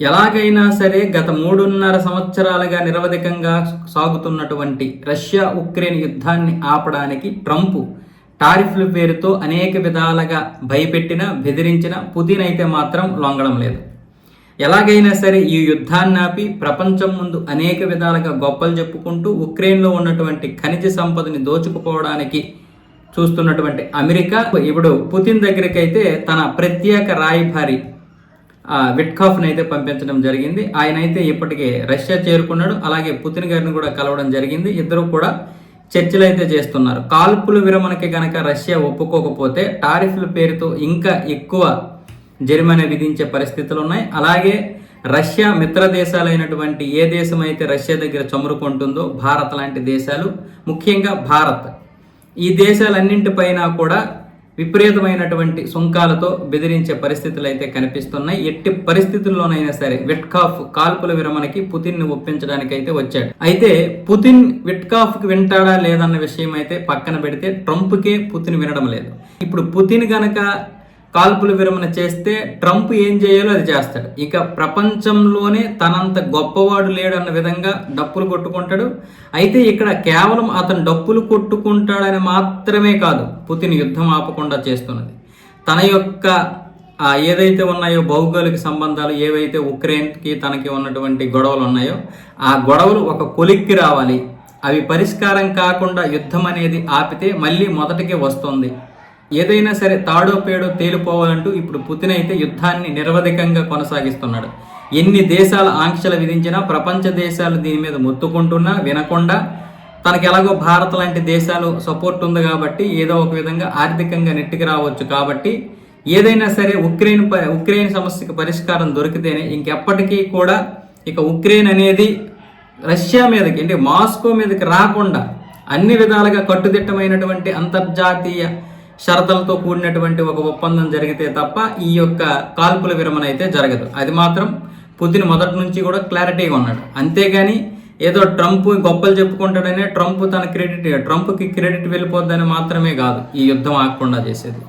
ఎలాగైనా సరే గత మూడున్నర సంవత్సరాలుగా నిరవధికంగా సాగుతున్నటువంటి రష్యా ఉక్రెయిన్ యుద్ధాన్ని ఆపడానికి ట్రంప్ టారిఫ్ల పేరుతో అనేక విధాలుగా భయపెట్టిన బెదిరించిన పుతిన్ అయితే మాత్రం లొంగడం లేదు. ఎలాగైనా సరే ఈ యుద్ధాన్ని ఆపి ప్రపంచం ముందు అనేక విధాలుగా గొప్పలు చెప్పుకుంటూ ఉక్రెయిన్లో ఉన్నటువంటి ఖనిజ సంపదని దోచుకుపోవడానికి చూస్తున్నటువంటి అమెరికా ఇప్పుడు పుతిన్ దగ్గరికైతే తన ప్రత్యేక రాయభారి విట్కాఫ్ని అయితే పంపించడం జరిగింది. ఆయన అయితే ఇప్పటికే రష్యా చేరుకున్నాడు. అలాగే పుతిన్ గారిని కూడా కలవడం జరిగింది. ఇద్దరు కూడా చర్చలు అయితే చేస్తున్నారు. కాల్పుల విరమణకి గనక రష్యా ఒప్పుకోకపోతే టారిఫ్ల పేరుతో ఇంకా ఎక్కువ జరిమానా విధించే పరిస్థితులు ఉన్నాయి. అలాగే రష్యా మిత్ర దేశాలైనటువంటి ఏ దేశం అయితే రష్యా దగ్గర చమురుకుంటుందో భారత్ లాంటి దేశాలు ముఖ్యంగా భారత్ ఈ దేశాలన్నింటిపైన కూడా విపరీతమైనటువంటి సుంకాలతో బెదిరించే పరిస్థితులు అయితే కనిపిస్తున్నాయి. ఎట్టి పరిస్థితుల్లోనైనా సరే విట్కాఫ్ కాల్పుల విరమణకి పుతిన్ని ఒప్పించడానికి అయితే వచ్చాడు. అయితే పుతిన్ విట్కాఫ్కి వింటాడా లేదన్న విషయం అయితే పక్కన పెడితే ట్రంప్ కే పుతిన్ వినడం లేదు. ఇప్పుడు పుతిన్ గనక కాల్పుల విరమణ చేస్తే ట్రంప్ ఏం చేయాలో అది చేస్తాడు. ఇక ప్రపంచంలోనే తనంత గొప్పవాడు లేడన్న విధంగా డప్పులు కొట్టుకుంటాడు. అయితే ఇక్కడ కేవలం అతను డప్పులు కొట్టుకుంటాడని మాత్రమే కాదు పుతిన్ యుద్ధం ఆపకుండా చేస్తున్నది. తన యొక్క ఏదైతే ఉన్నాయో భౌగోళిక సంబంధాలు ఏవైతే ఉక్రెయిన్కి తనకి ఉన్నటువంటి గొడవలు ఉన్నాయో ఆ గొడవలు ఒక కొలిక్కి రావాలి. అవి పరిష్కారం కాకుండా యుద్ధం అనేది ఆపితే మళ్ళీ మొదటికే వస్తుంది. ఏదైనా సరే తాడో పేడో తేలిపోవాలంటూ ఇప్పుడు పుతిన్ అయితే యుద్ధాన్ని నిరవధికంగా కొనసాగిస్తున్నాడు. ఎన్ని దేశాల ఆంక్షలు విధించినా ప్రపంచ దేశాలు దీని మీద మొత్తుకుంటున్నా వినకుండా తనకి ఎలాగో భారత్ లాంటి దేశాలు సపోర్ట్ ఉంది కాబట్టి ఏదో ఒక విధంగా ఆర్థికంగా నెట్టికి రావచ్చు కాబట్టి ఏదైనా సరే ఉక్రెయిన్ ప- ఉక్రెయిన్ సమస్యకు పరిష్కారం దొరికితేనే ఇంకెప్పటికీ కూడా ఇక ఉక్రెయిన్ అనేది రష్యా మీదకి అంటే మాస్కో మీదకి రాకుండా అన్ని విధాలుగా కట్టుదిట్టమైనటువంటి అంతర్జాతీయ షరతులతో కూడినటువంటి ఒక ఒప్పందం జరిగితే తప్ప ఈ యొక్క కాల్పుల విరమణ అయితే జరగదు. అది మాత్రం పుతిన్ మొదటి నుంచి కూడా క్లారిటీగా ఉన్నాడు. అంతేగాని ఏదో ట్రంప్ గొప్పలు చెప్పుకుంటాడనే ట్రంప్ తన క్రెడిట్ ట్రంప్కి క్రెడిట్ వెళ్ళిపోద్దని మాత్రమే కాదు ఈ యుద్ధం ఆగకుండా చేసేది.